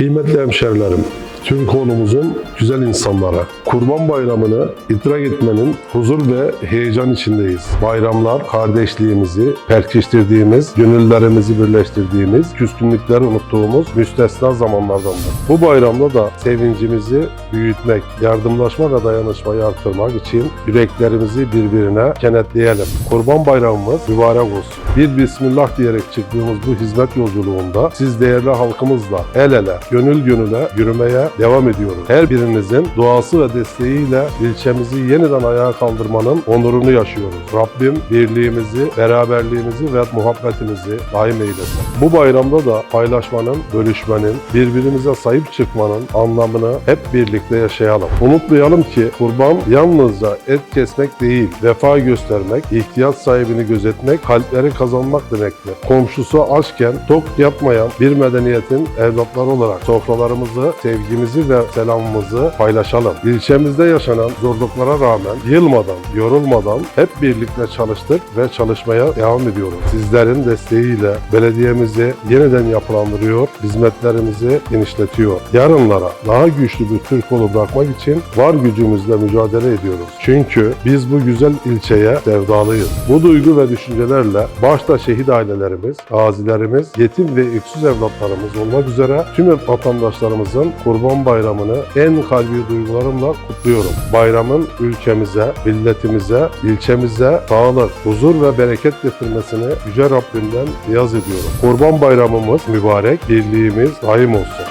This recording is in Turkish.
Kıymetli hemşerilerim, tüm konumuzun güzel insanlara. Kurban Bayramı'nı idrak etmenin huzur ve heyecan içindeyiz. Bayramlar kardeşliğimizi perkiştirdiğimiz, gönüllerimizi birleştirdiğimiz, küskünlükleri unuttuğumuz müstesna zamanlardandır. Bu bayramda da sevincimizi büyütmek, yardımlaşma ve dayanışmayı artırmak için yüreklerimizi birbirine kenetleyelim. Kurban Bayramımız mübarek olsun. Bir Bismillah diyerek çıktığımız bu hizmet yolculuğunda siz değerli halkımızla el ele, gönül gönüle yürümeye devam ediyoruz. Her birinizin duası ve desteğiyle ilçemizi yeniden ayağa kaldırmanın onurunu yaşıyoruz. Rabbim birliğimizi, beraberliğimizi ve muhabbetimizi daim eylesin. Bu bayramda da paylaşmanın, bölüşmenin, birbirimize sahip çıkmanın anlamını hep birlikte yaşayalım. Unutmayalım ki kurban yalnızca et kesmek değil, vefa göstermek, ihtiyaç sahibini gözetmek, kalpleri kazanmak demektir. Komşusu açken tok yapmayan bir medeniyetin evlatları olarak sofralarımızı, sevgimizi ve selamımızı paylaşalım. İlçemizde yaşanan zorluklara rağmen yılmadan, yorulmadan hep birlikte çalıştık ve çalışmaya devam ediyoruz. Sizlerin desteğiyle belediyemizi yeniden yapılandırıyor, hizmetlerimizi genişletiyor. Yarınlara daha güçlü bir Türk yolu bırakmak için var gücümüzle mücadele ediyoruz. Çünkü biz bu güzel ilçeye sevdalıyız. Bu duygu ve düşüncelerle başta şehit ailelerimiz, gazilerimiz, yetim ve öksüz evlatlarımız olmak üzere tüm vatandaşlarımızın Kurban Bayramı'nı en kalbi duygularımla kutluyorum. Bayramın ülkemize, milletimize, ilçemize sağlık, huzur ve bereket getirmesini Yüce Rabbimden niyaz ediyorum. Kurban Bayramımız mübarek, birliğimiz daim olsun.